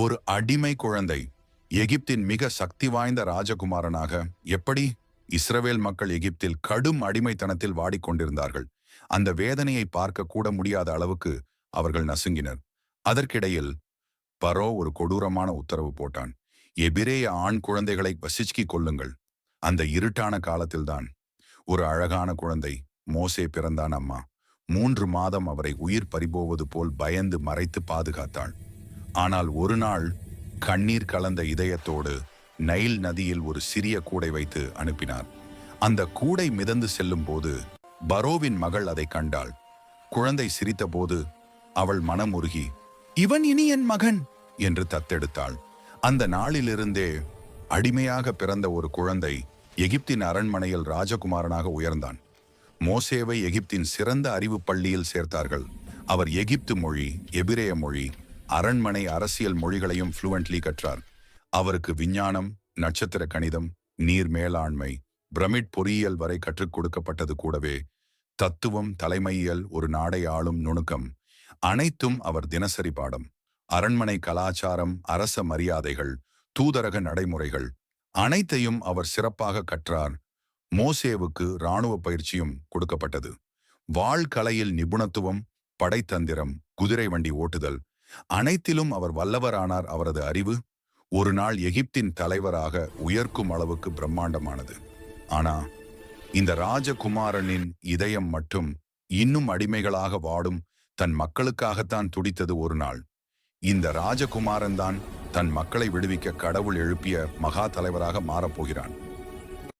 ஒரு அடிமை குழந்தை எகிப்தின் மிக சக்தி வாய்ந்த ராஜகுமாரனாக எப்படி இஸ்ரவேல் மக்கள் எகிப்தில் கடும் அடிமைத்தனத்தில் வாடிக்கொண்டிருந்தார்கள். அந்த வேதனையை பார்க்க கூட முடியாத அளவுக்கு அவர்கள் நசுங்கினர். அதற்கிடையில் பரோ ஒரு கொடூரமான உத்தரவு போட்டான். எபிரேய ஆண் குழந்தைகளை வசிச்சுக்கிக் கொள்ளுங்கள் அந்த இருட்டான காலத்தில்தான் ஒரு அழகான குழந்தை மோசே பிறந்தான் அம்மா. மூன்று மாதம் அவரை உயிர் பறிபோவது போல் பயந்து மறைத்து பாதுகாத்தாள். ஆனால் ஒரு நாள் கண்ணீர் கலந்த இதயத்தோடு நைல் நதியில் ஒரு சிறிய கூடை வைத்து அனுப்பினார். அந்த கூடை மிதந்து செல்லும் போது பரோவின் மகள் அதை கண்டாள். குழந்தை சிரித்தபோது அவள் மனமுருகி இவன் இனி என் மகன்? என்று தத்தெடுத்தாள். அந்த நாளிலிருந்தே அடிமையாக பிறந்த ஒரு குழந்தை எகிப்தின் அரண்மனையில் ராஜகுமாரனாக உயர்ந்தான். மோசேவை எகிப்தின் சிறந்த அறிவு பள்ளியில் சேர்த்தார்கள். அவர் எகிப்து மொழி எபிரேய மொழி அரண்மனை அரசியல் மொழிகளையும் ஃப்ளூவெண்ட்லி கற்றார். அவருக்கு விஞ்ஞானம் நட்சத்திர கணிதம் நீர் மேலாண்மை பிரமிட் பொறியியல் வரை கற்றுக் கொடுக்கப்பட்டது கூடவே தத்துவம் தலைமையியல் ஒரு நாடை ஆளும் நுணுக்கம். அனைத்தும் அவர் தினசரி பாடம். அரண்மனை கலாச்சாரம் அரச மரியாதைகள் தூதரக நடைமுறைகள் அனைத்தையும் அவர் சிறப்பாக கற்றார். மோசேவுக்கு இராணுவ பயிற்சியும் கொடுக்கப்பட்டது. வாழ்கலையில் நிபுணத்துவம் படைத்தந்திரம் குதிரை வண்டி ஓட்டுதல் அனைத்திலும் அவர் வல்லவரானார் அவரது அறிவு ஒரு நாள் எகிப்தின் தலைவராக உயர்க்கும் அளவுக்கு பிரம்மாண்டமானது. ஆனா இந்த ராஜகுமாரனின் இதயம் மட்டும் இன்னும் அடிமைகளாக வாடும் தன் மக்களுக்காகத்தான் துடித்தது ஒரு நாள். இந்த ராஜகுமாரன் தான் தன் மக்களை விடுவிக்க கடவுள் எழுப்பிய மகா தலைவராக மாறப்போகிறான்